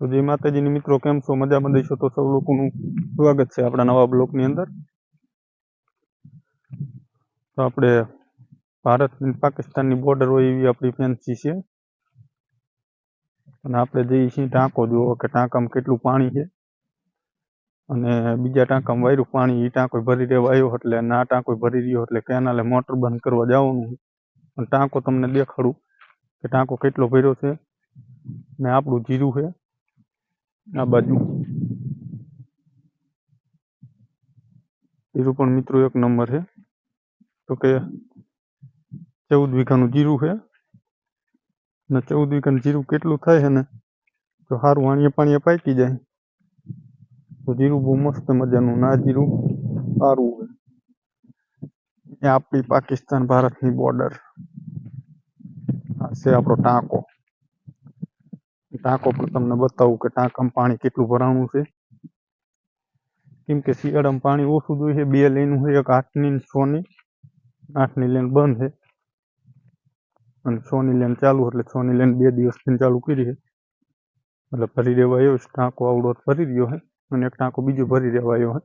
તો જય માતાજીની મિત્રો, કેમ છો? મજામાં દઈશો તો સૌ લોકોનું સ્વાગત છે આપણા નવા બ્લોકની અંદર. તો આપણે ભારત પાકિસ્તાનની બોર્ડર હોય એવી આપણી ફેન્સી છે. અને આપણે જઈએ છીએ ટાંકો જુઓ કે ટાંકામાં કેટલું પાણી છે. અને બીજા ટાંકામાં વાયરું પાણી એ ટાંકો ભરી રહેવા આવ્યો એટલે ના ટાંકો ભરી રહ્યો એટલે કેનાલે મોટર બંધ કરવા જવાનું. અને ટાંકો તમને દેખાડું કે ટાંકો કેટલો ભર્યો છે ને આપણું જીરું છે. આ બાજુ. જીરું પણ મિત્રો એક નંબર છે. તો કે ચૌદ વીઘાનું જીરું છે. ને ચૌદ વીઘાનું જીરું કેટલું થાય છે ને? તો સારું વાણીએ પાણીએ પાકી જાય. તો જીરું બહુ મસ્ત મજાનું ના જીરું સારું હોય. એ આપણી પાકિસ્તાન ભારતની બોર્ડર આ છે આપણો ટાંકો. ટાંકો પણ તમને બતાવું કે ટાંકામાં પાણી કેટલું ભરાણું છે કેમ કે શિયાળામાં પાણી ઓછું જોઈએ છે બે લાઈન હોય એક આઠની ને છની આઠની લાઈન બંધ છે અને છની લાઈન ચાલુ એટલે છની લાઈન બે દિવસથી ચાલુ કરી છે એટલે ભરી દેવા આવ્યો છે ટાંકો આવડો તો ભરી રહ્યો છે અને એક ટાંકો બીજો ભરી દેવા આવ્યો છે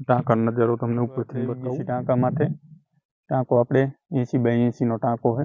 ટાંકાનો નજારો તમને ઉપરથી બતાવું ટાંકા માથે ટાંકો આપણે એસી બાય એસીનો ટાંકો છે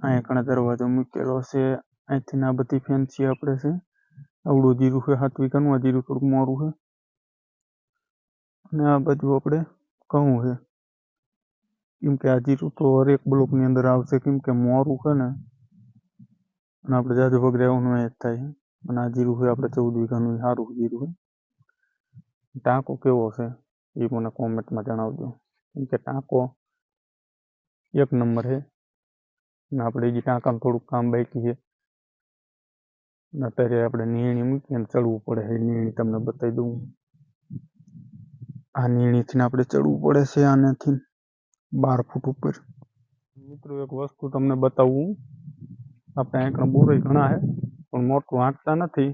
અહીંયા કણે દરવાજો મૂકેલો છે અહીંથી ના બધી ફેન્સી આપણે છે આવડું જીરું છે સાત વીઘાનું આ જીરું થોડુંક મોરું છે અને આ બાજુ આપણે ઘઉં છે કેમ કે આ જીરું તો હરેક બ્લોકની અંદર આવશે કેમ કે મોરું છે ને અને આપણે જાજુ વગર રહેવાનું એ જ થાય છે અને આ જીરું છે આપણે ચૌદ વીઘાનું ઈ સારું જીરું છે ટાંકો કેવો છે એ મને કોમેન્ટમાં જણાવજો કેમ કે ટાંકો એક નંબર છે ને આપણે હજી ટાંકામાં થોડુંક કામ બાકી છે ને અત્યારે આપણે નીણી મૂકીએ ને ચડવું પડે છે નીણી તમને બતાવી દઉં આ નીણીથી આપણે ચડવું પડે છે આનેથી બાર ફૂટ ઉપર મિત્રો એક વસ્તુ તમને બતાવું આપણે અહીંયા બોરય ઘણા છે પણ મોટું આંકતા નથી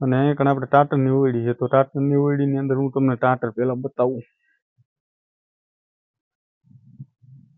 અને અહીંયા કણે આપણે ટાટરની ઓયડી છે તો ટાટરની ઓયડીની અંદર હું તમને ટાટર પહેલા બતાવું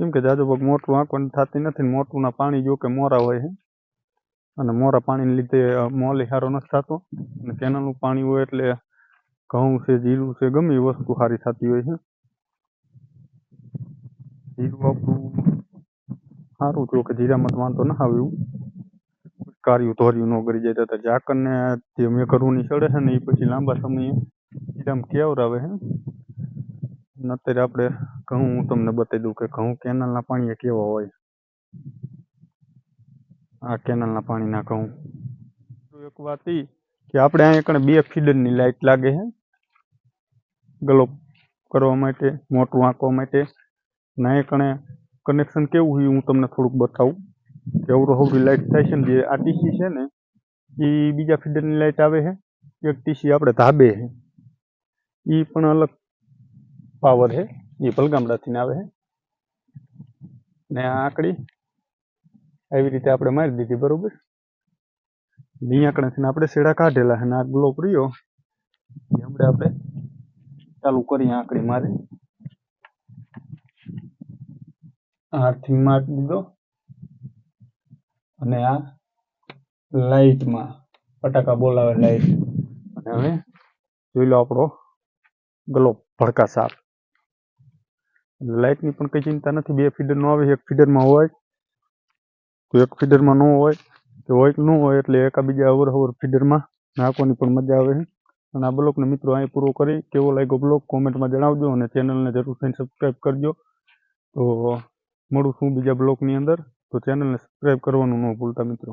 કેમ કે જાજો પગ મોટું આંકવાની થતી નથી મોટું મોટુંના પાણી જો કે મોરા હોય છે અને મોરા પાણીને લીધે મોલી સારો નથી થતો. અને કેનાલનું પાણી હોય એટલે ઘઉં છે, જીરું છે, ગમે એ વસ્તુ સારી થતી હોય છે જીરું આપણું સારું જો કે જીરામાં તો વાંધો ના આવે એવું. કાર્યું ધોર્યું ન કરી જાય તો ઝાકરને જે મેઘરુની ચડે છે ને એ પછી લાંબા સમયે જીરામાં કેવરાવે છે અને અત્યારે આપણે ઘઉં હું તમને બતાવી દઉં કે ઘઉં કેનાલના પાણીએ કેવા હોય આ કેનાલના પાણીના ઘઉં એક વાત ઈ કે આપણે અહીંયા કણે બે ફીડરની લાઈટ લાગે છે ગલોપ કરવા માટે મોટું આંકવા માટે ને અહીંયા કણે કનેક્શન કેવું હોય હું તમને થોડુંક બતાવું કે અવરો હવરી લાઈટ થાય છે ને જે આ ટીસી છે ને એ બીજા ફીડરની લાઈટ આવે છે એક ટીસી આપણે ધાબે છે એ પણ અલગ પાવર છે એ ભલગામડાથી આવે છે ને આ આંકડી આવી રીતે આપણે મારી દીધી, બરોબર? અહીંયા આપણે શેડા કાઢેલા છે ને આ ગ્લોપ રહ્યો. હમણાં આપણે ચાલુ કરીએ આંકડી મારી. આર્થિંગ મારી દીધો. અને આ લાઈટમાં ફટાકા બોલાવે લાઈટ. અને હવે જોઈ લો આપણો ગ્લોબ ભડકા સાફ. લાઇટની પણ કંઈ ચિંતા નથી. બે ફીડરનો આવે, એક ફીડરમાં હોય તો એક ફીડરમાં ન હોય કે હોય કે ન હોય એટલે એકાબીજા અવર અવર ફીડરમાં નાખવાની પણ મજા આવે છે. અને આ બ્લોગને મિત્રો અહીં પૂરો કરી, કેવો લાગ્યો બ્લોગ કોમેન્ટમાં જણાવજો અને ચેનલને જરૂર થઈને સબસ્ક્રાઈબ કરજો. તો મળું છું બીજા બ્લોગની અંદર. તો ચેનલને સબસ્ક્રાઈબ કરવાનું ન ભૂલતા મિત્રો.